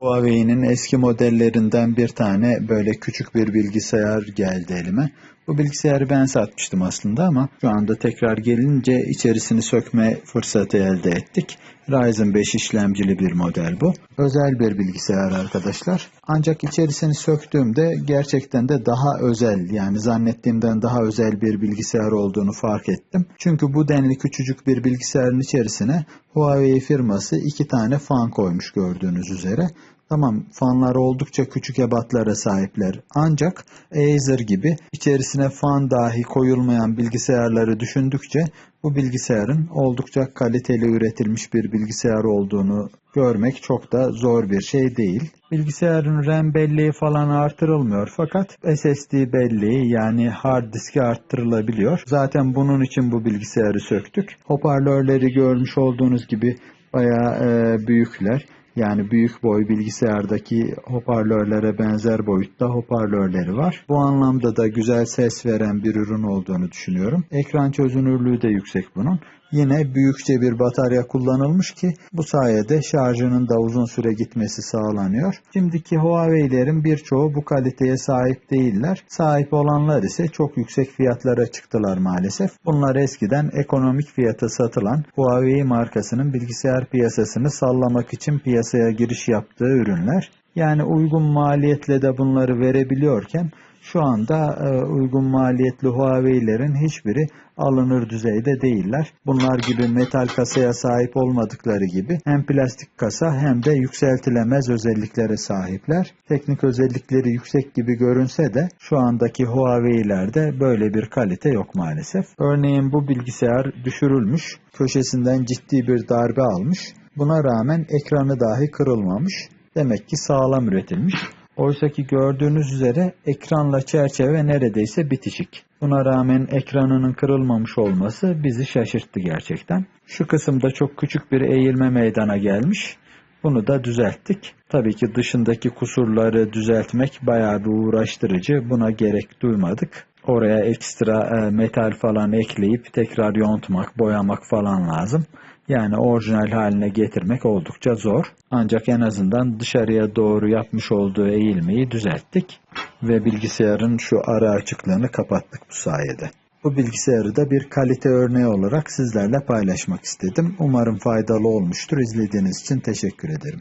Huawei'nin eski modellerinden bir tane böyle küçük bir bilgisayar geldi elime. Bu bilgisayarı ben satmıştım aslında ama şu anda tekrar gelince içerisini sökme fırsatı elde ettik. Ryzen 5 işlemcili bir model bu. Özel bir bilgisayar arkadaşlar. Ancak içerisini söktüğümde gerçekten de daha özel yani zannettiğimden daha özel bir bilgisayar olduğunu fark ettim. Çünkü bu denli küçücük bir bilgisayarın içerisine Huawei firması iki tane fan koymuş gördüğünüz üzere. Tamam fanlar oldukça küçük ebatlara sahipler ancak Acer gibi içerisine fan dahi koyulmayan bilgisayarları düşündükçe bu bilgisayarın oldukça kaliteli üretilmiş bir bilgisayar olduğunu görmek çok da zor bir şey değil. Bilgisayarın RAM belleği falan artırılmıyor fakat SSD belleği yani hard diski arttırılabiliyor. Zaten bunun için bu bilgisayarı söktük. Hoparlörleri görmüş olduğunuz gibi bayağı e, büyükler. Yani büyük boy bilgisayardaki hoparlörlere benzer boyutta hoparlörleri var. Bu anlamda da güzel ses veren bir ürün olduğunu düşünüyorum. Ekran çözünürlüğü de yüksek bunun. Yine büyükçe bir batarya kullanılmış ki bu sayede şarjının da uzun süre gitmesi sağlanıyor. Şimdiki Huawei'lerin birçoğu bu kaliteye sahip değiller. Sahip olanlar ise çok yüksek fiyatlara çıktılar maalesef. Bunlar eskiden ekonomik fiyata satılan Huawei markasının bilgisayar piyasasını sallamak için piyasaya giriş yaptığı ürünler. Yani uygun maliyetle de bunları verebiliyorken şu anda e, uygun maliyetli Huawei'lerin hiçbiri alınır düzeyde değiller. Bunlar gibi metal kasaya sahip olmadıkları gibi hem plastik kasa hem de yükseltilemez özelliklere sahipler. Teknik özellikleri yüksek gibi görünse de şu andaki Huawei'lerde böyle bir kalite yok maalesef. Örneğin bu bilgisayar düşürülmüş, köşesinden ciddi bir darbe almış. Buna rağmen ekranı dahi kırılmamış. Demek ki sağlam üretilmiş. Oysa ki gördüğünüz üzere ekranla çerçeve neredeyse bitişik. Buna rağmen ekranının kırılmamış olması bizi şaşırttı gerçekten. Şu kısımda çok küçük bir eğilme meydana gelmiş. Bunu da düzelttik. Tabii ki dışındaki kusurları düzeltmek bayağı bir uğraştırıcı. Buna gerek duymadık. Oraya ekstra metal falan ekleyip tekrar yontmak, boyamak falan lazım. Yani orijinal haline getirmek oldukça zor. Ancak en azından dışarıya doğru yapmış olduğu eğilmeyi düzelttik ve bilgisayarın şu ara açıklığını kapattık bu sayede. Bu bilgisayarı da bir kalite örneği olarak sizlerle paylaşmak istedim. Umarım faydalı olmuştur. İzlediğiniz için teşekkür ederim.